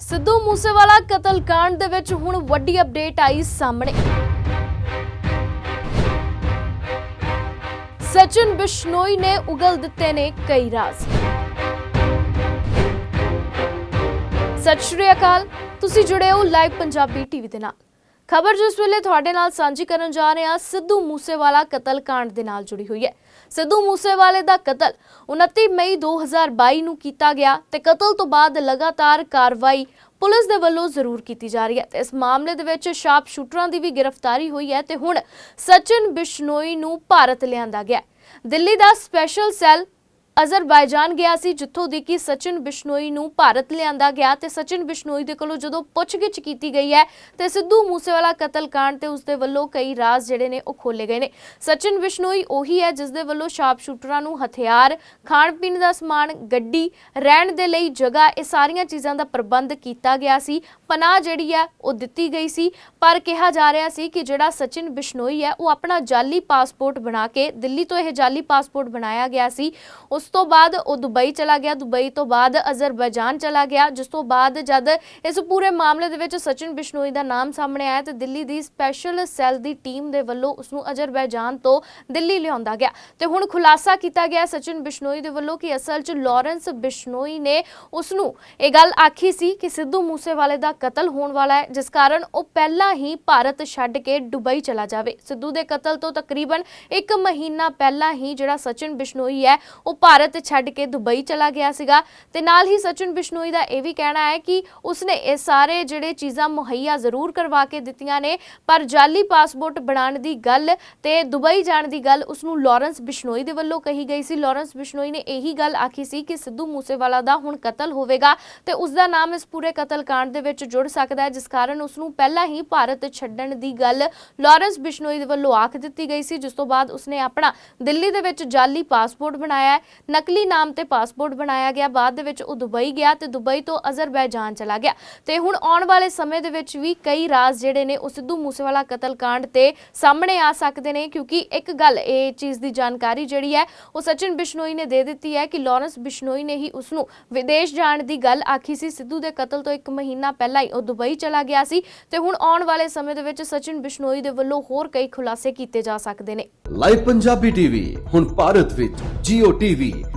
ਸਿੱਧੂ ਮੂਸੇਵਾਲਾ ਕਤਲकांड ਦੇ ਵਿੱਚ ਹੁਣ ਵੱਡੀ ਅਪਡੇਟ ਆਈ ਸਾਹਮਣੇ। ਸਚਿਨ ਬਿਸ਼ਨੋਈ ਨੇ ਉਗਲ ਦਿੱਤੇ ਨੇ ਕਈ ਰਾਜ਼। ਸਤਿ ਸ਼੍ਰੀ ਅਕਾਲ, ਤੁਸੀਂ ਜੁੜੇ ਹੋ ਲਾਈਵ ਪੰਜਾਬੀ ਟੀਵੀ ਦੇ ਨਾਲ। ਖਬਰ ਜਿਸ ਵੇਲੇ ਤੁਹਾਡੇ ਨਾਲ ਸਾਂਝੀ ਕਰਨ ਜਾ ਰਹੇ ਹਾਂ, ਸਿੱਧੂ ਮੂਸੇਵਾਲਾ ਕਤਲकांड ਦੇ ਨਾਲ ਜੁੜੀ ਹੋਈ ਹੈ। ਸਿੱਧੂ ਮੂਸੇਵਾਲੇ ਦਾ ਕਤਲ 29 ਮਈ 2022 ਨੂੰ ਕੀਤਾ ਗਿਆ ਤੇ ਕਤਲ ਤੋਂ ਬਾਅਦ ਲਗਾਤਾਰ ਕਾਰਵਾਈ ਪੁਲਿਸ ਦੇ ਵੱਲੋਂ ਜ਼ਰੂਰ ਕੀਤੀ ਜਾ ਰਹੀ ਹੈ। ਤੇ ਇਸ ਮਾਮਲੇ ਦੇ ਵਿੱਚ ਸ਼ਾਰਪ ਸ਼ੂਟਰਾਂ ਦੀ ਵੀ ਗ੍ਰਿਫਤਾਰੀ ਹੋਈ ਹੈ ਤੇ ਹੁਣ ਸਚਿਨ ਬਿਸ਼ਨੋਈ ਨੂੰ ਭਾਰਤ ਲਿਆਂਦਾ ਗਿਆ ਦਿੱਲੀ ਦਾ ਸਪੈਸ਼ਲ ਸੈੱਲ ਅਜ਼ਰਬਾਈਜਾਨ ਗਿਆ ਸੀ, ਜਿੱਥੋਂ ਦੀ ਕਿ ਸਚਿਨ ਬਿਸ਼ਨੋਈ ਨੂੰ ਭਾਰਤ ਲਿਆਂਦਾ ਗਿਆ ਤੇ ਸਚਿਨ ਬਿਸ਼ਨੋਈ ਦੇ ਕੋਲੋਂ ਜਦੋਂ ਪੁੱਛਗਿੱਛ ਕੀਤੀ ਗਈ ਹੈ ਤੇ ਸਿੱਧੂ ਮੂਸੇਵਾਲਾ ਕਤਲकांड ਤੇ ਉਸਦੇ ਵੱਲੋਂ ਕਈ ਰਾਜ਼ ਜਿਹੜੇ ਨੇ ਉਹ ਖੋਲੇ ਗਏ ਨੇ। ਸਚਿਨ ਬਿਸ਼ਨੋਈ ਉਹੀ ਹੈ ਜਿਸ ਦੇ ਵੱਲੋਂ ਸ਼ਾਰਪ ਸ਼ੂਟਰਾਂ ਨੂੰ ਹਥਿਆਰ ਖਾਣ ਪੀਣ ਦਾ ਸਮਾਨ, ਗੱਡੀ, ਰਹਿਣ ਦੇ ਲਈ ਜਗ੍ਹਾ, ਇਹ ਸਾਰੀਆਂ ਚੀਜ਼ਾਂ ਦਾ ਪ੍ਰਬੰਧ ਕੀਤਾ ਗਿਆ ਸੀ। ਪਨਾਹ ਜਿਹੜੀ ਹੈ ਉਹ ਦਿੱਤੀ ਗਈ ਸੀ, ਪਰ ਕਿਹਾ ਜਾ ਰਿਹਾ ਸੀ ਕਿ ਜਿਹੜਾ ਸਚਿਨ ਬਿਸ਼ਨੋਈ ਹੈ ਉਹ ਆਪਣਾ ਜਾਲੀ ਪਾਸਪੋਰਟ ਬਣਾ ਕੇ ਦਿੱਲੀ ਤੋਂ ਇਹ ਜਾਲੀ ਪਾਸਪੋਰਟ ਬਣਾਇਆ ਗਿਆ ਸੀ। ਉਸ ਉਸ ਤੋਂ ਬਾਅਦ ਉਹ ਦੁਬਈ ਚਲਾ ਗਿਆ, ਦੁਬਈ ਤੋਂ ਬਾਅਦ ਅਜ਼ਰਬੈਜਾਨ ਚਲਾ ਗਿਆ, ਜਿਸ ਤੋਂ ਬਾਅਦ ਜਦ ਇਸ ਪੂਰੇ ਮਾਮਲੇ ਦੇ ਵਿੱਚ ਸਚਿਨ ਬਿਸ਼ਨੋਈ ਦਾ ਨਾਮ ਸਾਹਮਣੇ ਆਇਆ, ਤੇ ਦਿੱਲੀ ਦੀ ਸਪੈਸ਼ਲ ਸੈੱਲ ਦੀ ਟੀਮ ਦੇ ਵੱਲੋਂ ਉਸ ਨੂੰ ਅਜ਼ਰਬੈਜਾਨ ਤੋਂ ਦਿੱਲੀ ਲਿਆਉਂਦਾ ਗਿਆ। ਤੇ ਹੁਣ ਖੁਲਾਸਾ ਕੀਤਾ ਗਿਆ ਸਚਿਨ ਬਿਸ਼ਨੋਈ ਦੇ ਵੱਲੋਂ ਕਿ ਅਸਲ 'ਚ ਲਾਰੈਂਸ ਬਿਸ਼ਨੋਈ ਨੇ ਉਸ ਨੂੰ ਇਹ ਗੱਲ ਆਖੀ ਸੀ ਕਿ ਸਿੱਧੂ ਮੂਸੇਵਾਲੇ ਦਾ ਕਤਲ ਹੋਣ ਵਾਲਾ ਹੈ, ਜਿਸ ਕਾਰਨ ਉਹ ਪਹਿਲਾਂ ਹੀ ਭਾਰਤ ਛੱਡ ਕੇ ਦੁਬਈ ਚਲਾ ਜਾਵੇ। ਸਿੱਧੂ ਦੇ ਕਤਲ ਤੋਂ ਤਕਰੀਬਨ 1 ਮਹੀਨਾ ਪਹਿਲਾਂ ਹੀ ਜਿਹੜਾ ਸਚਿਨ ਬਿਸ਼ਨੋਈ ਹੈ, ਉਹ ਭਾਰਤ ਛੱਡ ਕੇ ਦੁਬਈ ਚਲਾ ਗਿਆ ਸੀਗਾ। ਤੇ ਨਾਲ ਹੀ ਸਚਿਨ ਬਿਸ਼ਨੋਈ ਦਾ ਇਹ ਵੀ ਕਹਿਣਾ ਹੈ ਕਿ ਉਸਨੇ ਇਹ ਸਾਰੇ ਜਿਹੜੇ ਚੀਜ਼ਾਂ ਮੁਹੱਈਆ ਜ਼ਰੂਰ ਕਰਵਾ ਕੇ ਦਿੱਤੀਆਂ ਨੇ, ਪਰ ਜਾਲੀ ਪਾਸਪੋਰਟ ਬਣਾਉਣ ਦੀ ਗੱਲ ਤੇ ਦੁਬਈ ਜਾਣ ਦੀ ਗੱਲ ਉਸ ਨੂੰ ਲਾਰੈਂਸ ਬਿਸ਼ਨੋਈ ਦੇ ਵੱਲੋਂ ਕਹੀ ਗਈ ਸੀ। ਲਾਰੈਂਸ ਬਿਸ਼ਨੋਈ ਨੇ ਇਹੀ ਗੱਲ ਆਖੀ ਸੀ ਕਿ ਸਿੱਧੂ ਮੂਸੇਵਾਲਾ ਦਾ ਹੁਣ ਕਤਲ ਹੋਵੇਗਾ ਤੇ ਉਸ ਦਾ ਨਾਮ ਇਸ ਪੂਰੇ ਕਤਲकांड ਦੇ ਵਿੱਚ ਜੁੜ ਸਕਦਾ ਹੈ, ਜਿਸ ਕਾਰਨ ਉਸ ਨੂੰ ਪਹਿਲਾਂ ਹੀ ਭਾਰਤ ਛੱਡਣ ਦੀ ਗੱਲ ਲਾਰੈਂਸ ਬਿਸ਼ਨੋਈ ਦੇ ਵੱਲੋਂ ਆਖ ਦਿੱਤੀ ਗਈ ਸੀ, ਜਿਸ ਤੋਂ ਬਾਅਦ ਉਸਨੇ ਆਪਣਾ ਦਿੱਲੀ ਦੇ ਵਿੱਚ ਜਾਲੀ ਪਾਸਪੋਰਟ ਬਣਾਇਆ ਨਕਲੀ ਨਾਮ ਤੇ ਪਾਸਪੋਰਟ ਬਣਾਇਆ ਗਿਆ ਬਾਅਦ ਦੇ ਵਿੱਚ ਉਹ ਦੁਬਈ ਗਿਆ ਤੇ ਦੁਬਈ ਤੋਂ ਅਜ਼ਰਬੈਜਾਨ ਚਲਾ ਗਿਆ। ਤੇ ਹੁਣ ਆਉਣ ਵਾਲੇ ਸਮੇਂ ਦੇ ਵਿੱਚ ਵੀ ਕਈ ਰਾਜ਼ ਜਿਹੜੇ ਨੇ ਉਹ ਸਿੱਧੂ ਮੂਸੇਵਾਲਾ ਕਤਲकांड ਤੇ ਸਾਹਮਣੇ ਆ ਸਕਦੇ ਨੇ ਕਿਉਂਕਿ ਇੱਕ ਗੱਲ ਇਹ ਚੀਜ਼ ਦੀ ਜਾਣਕਾਰੀ ਜਿਹੜੀ ਹੈ ਉਹ ਸਚਿਨ ਬਿਸ਼ਨੋਈ ਨੇ ਦੇ ਦਿੱਤੀ ਹੈ ਕਿ ਲਾਰੈਂਸ ਬਿਸ਼ਨੋਈ ਨੇ ਹੀ ਉਸ ਨੂੰ ਵਿਦੇਸ਼ ਜਾਣ ਦੀ ਗੱਲ ਆਖੀ ਸੀ। ਸਿੱਧੂ ਦੇ ਕਤਲ ਤੋਂ ਇੱਕ ਮਹੀਨਾ ਪਹਿਲਾਂ ਹੀ ਉਹ ਦੁਬਈ ਚਲਾ ਗਿਆ ਸੀ ਤੇ ਹੁਣ ਆਉਣ ਵਾਲੇ ਸਮੇਂ ਦੇ ਵਿੱਚ ਸਚਿਨ ਬਿਸ਼ਨੋਈ ਦੇ ਵੱਲੋਂ ਹੋਰ ਕਈ ਖੁਲਾਸੇ ਕੀਤੇ ਜਾ ਸਕਦੇ ਨੇ। ਲਾਈਵ ਪੰਜਾਬੀ ਟੀਵੀ ਹੁਣ ਭਾਰਤ ਵਿੱਚ Jio TV,